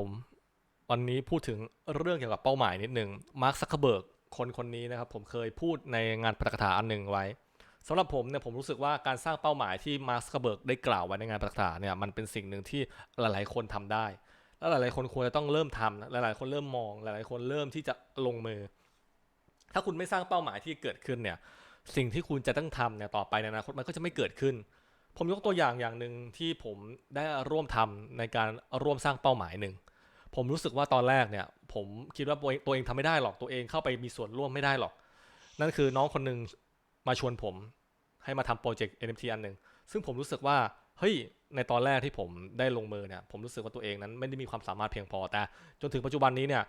ผมวันนี้พูดถึงเรื่องเกี่ยวกับเป้าหมายนิดหนึ่งมาร์คซักเคเบิร์กคนคนนี้นะครับผมเคยพูดในงานประกาศอันหนึ่งไว้สำหรับผมเนี่ยผมรู้สึกว่าการสร้างเป้าหมายที่มาร์คซักเคเบิร์กได้กล่าวไว้ในงานประกาศเนี่ยมันเป็นสิ่งหนึ่งที่หลายๆคนทำได้ และหลายๆคนควรจะต้องเริ่มทำหลายๆคนเริ่มมอง หลายๆคนเริ่มที่จะลงมือ ถ้าคุณไม่สร้างเป้าหมายที่เกิดขึ้นเนี่ยสิ่งที่คุณจะต้องทำเนี่ยต่อไปในอนาคตมันก็จะไม่เกิดขึ้น ผมยกตัวอย่างอย่างหนึ่งที่ผมได้ร่วมทำในการร่วมสร้างเป้าหมายหนึ่ง ผมรู้สึกว่าตอนแรกเนี่ย ผมคิดว่าตัวเองตัวเองทำไม่ได้หรอกตัวเองเข้าไปมีส่วนร่วมไม่ได้หรอก นั่นคือน้องคนหนึ่งมาชวนผมให้มาทำโปรเจกต์ NFT อันหนึ่งซึ่งผมรู้สึกว่าเฮ้ยในตอนแรกที่ผมได้ลงมือเนี่ยผมรู้สึกว่าตัวเองนั้นไม่ได้มีความสามารถเพียงพอแต่ จนถึงปัจจุบันนี้เนี่ย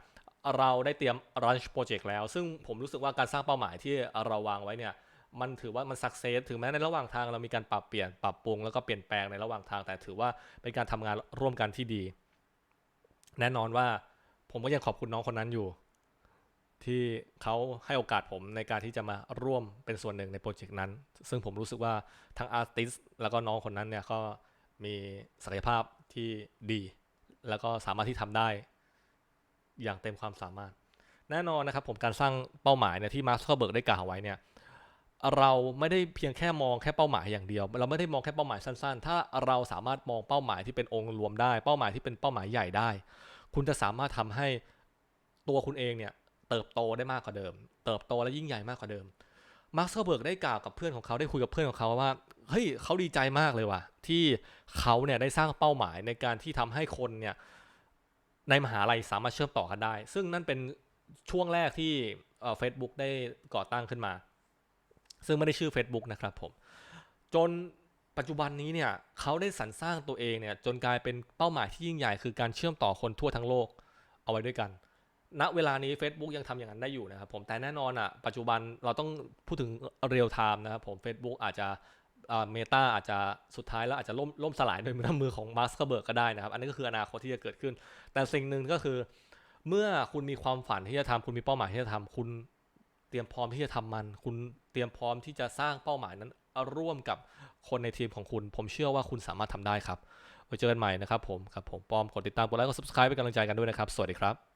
เราได้เตรียม launch project แล้ว ซึ่งผมรู้สึกว่าการสร้างเป้าหมายที่เราวางไว้เนี่ยมันถือว่ามัน success ถึงแม้ในระหว่างทางเรามีการปรับเปลี่ยนปรับปรุงแล้วก็เปลี่ยนแปลงในระหว่างทาง แต่ถือว่าเป็นการทำงานร่วมกันที่ดี แน่นอนว่าผมก็ยังขอบคุณน้องคนนั้นอยู่ ที่เขาให้โอกาสผมในการที่จะมาร่วมเป็นส่วนหนึ่งในโปรเจกต์นั้น ซึ่งผมรู้สึกว่าทั้งอาร์ติสแล้วก็น้องคนนั้นเนี่ยก็มีศักยภาพที่ดี แล้วก็สามารถที่ทำได้ อย่างเต็มความสามารถ แน่นอนนะครับผมการสร้างเป้าหมายเนี่ยที่มาร์คเคอร์เบิร์กได้กล่าวไว้เนี่ย เราไม่ได้เพียงแค่มองแค่เป้าหมายอย่างเดียว เราไม่ได้มองแค่เป้าหมายสั้นๆ ถ้าเราสามารถมองเป้าหมายที่เป็นองค์รวมได้ เป้าหมายที่เป็นเป้าหมายใหญ่ได้ คุณจะสามารถทำให้ตัวคุณเองเนี่ยเติบโตได้มากกว่าเดิม เติบโตและยิ่งใหญ่มากกว่าเดิมมาร์คเคอร์เบิร์กได้กล่าวกับเพื่อนของเขาได้คุยกับเพื่อนของเขาว่าเฮ้ยเขาดีใจมากเลยว่ะที่เขาเนี่ยได้สร้างเป้าหมายในการที่ทำให้คนเนี่ยในมหาลัยสามารถเชื่อมต่อกันได้ ซึ่งนั่นเป็นช่วงแรกที่เฟซบุ๊กได้ก่อตั้งขึ้นมา ซึ่งไม่ได้ชื่อ Facebook นะครับผม จนปัจจุบันนี้เนี่ยเขาได้สรรสร้างตัวเองเนี่ยจนกลายเป็นเป้าหมายที่ยิ่งใหญ่คือการเชื่อมต่อคนทั่วทั้งโลกเอาไว้ด้วยกัน ณ เวลานี้ Facebook ยังทำอย่างนั้นได้อยู่นะครับผมแต่แน่นอนอะปัจจุบันเราต้องพูดถึงเรียลไทม์นะครับผม Facebook อาจจะเมตาอาจจะสุดท้ายแล้วอาจจะล่มล่มสลายโดยน้ำมือของมาร์คเบิร์กก็ได้นะครับ อันนี้ก็คืออนาคตที่จะเกิดขึ้น แต่สิ่งหนึ่งก็คือ เมื่อคุณมีความฝันที่จะทำคุณมีเป้าหมายที่จะทำคุณ เตรียมพร้อมที่จะทำมัน คุณเตรียมพร้อมที่จะสร้างเป้าหมายนั้นร่วมกับคนในทีมของคุณ ผมเชื่อว่าคุณสามารถทำได้ครับไว้เจอกันใหม่นะครับผมครับผมปอมกดติดตามกดไลค์กด subscribe เป็นกำลังใจกันด้วยนะครับ สวัสดีครับ